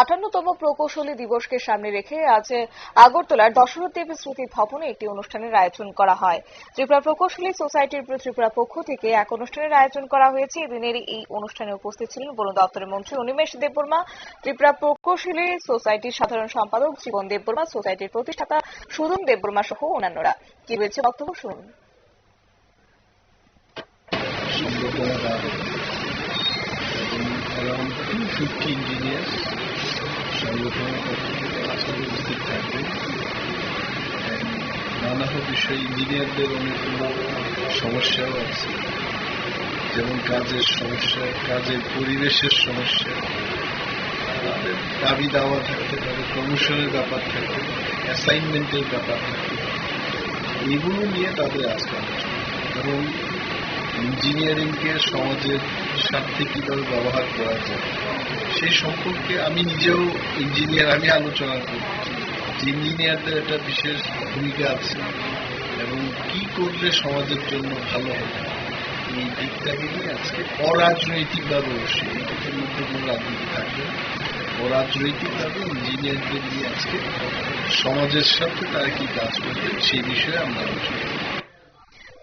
আটান্নতম প্রকৌশলী দিবসকে সামনে রেখে আজ আগরতলার দশরথ দেব স্মৃতি ভবনে একটি অনুষ্ঠানের আয়োজন করা হয়। ত্রিপুরা প্রকৌশলী সোসাইটির ত্রিপুরা পক্ষ থেকে এক অনুষ্ঠানের আয়োজন করা হয়েছে। এদিনের এই অনুষ্ঠানে উপস্থিত ছিলেন বন দপ্তরের মন্ত্রী অনিমেষ দেববর্মা, ত্রিপুরা প্রকৌশলী সোসাইটির সাধারণ সম্পাদক জীবন দেববর্মা, সোসাইটির প্রতিষ্ঠাতা সুদন দেববর্মা সহ অন্যান্যরা। কি রয়েছে বক্তব্য শুনুন। থেকে আজকে উপস্থিত থাকবে And নানা বিষয়ে ইঞ্জিনিয়ারদের অনেকগুলো সমস্যাও আছে। যেমন কাজের সমস্যা, কাজের পরিবেশের সমস্যা, তাদের দাবি দাওয়া থাকতে পারে প্রমোশনের ব্যাপার থাকতে অ্যাসাইনমেন্টের ব্যাপার থাকতে পারে। এগুলো নিয়ে তাদের আজকে এবং ইঞ্জিনিয়ারিংকে সমাজের স্বার্থে কীভাবে ব্যবহার করা যায়? সেই সম্পর্কে আমি নিজেও ইঞ্জিনিয়ার, আমি আলোচনা করছি। ইঞ্জিনিয়ারদের একটা বিশেষ ভূমিকা আছে এবং কি করলে সমাজের জন্য ভালো হবে। এই দিকটাকে নিয়ে আজকে অরাজনৈতিকভাবে অবশ্যই এটার মধ্যে কোনো রাজনীতি থাকবে অরাজনৈতিকভাবে ইঞ্জিনিয়ারদের নিয়ে আজকে সমাজের সাথে তারা কি কাজ করবে, সেই বিষয়ে আমরা আলোচনা করব।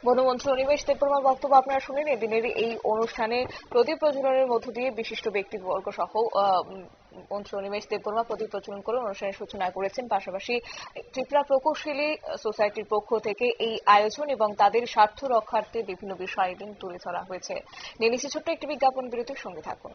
বনমন্ত্রী অনিমেষ দেববর্মার বক্তব্য আপনারা শুনেন এদিনের এই অনুষ্ঠানে প্রদীপ প্রজ্বলনের মধ্য দিয়ে বিশিষ্ট ব্যক্তিবর্গ সহ মন্ত্রী অনিমেষ দেববর্মা প্রদীপ প্রজ্বলন করে অনুষ্ঠানের সূচনা করেছেন। পাশাপাশি ত্রিপুরা প্রকৌশলী সোসাইটির পক্ষ থেকে এই আয়োজন এবং তাদের স্বার্থ রক্ষার্থে বিভিন্ন বিষয় তুলে ধরা হয়েছে। নিয়ে ছোট্ট একটি বিজ্ঞাপন, বিরতির সঙ্গে থাকুন।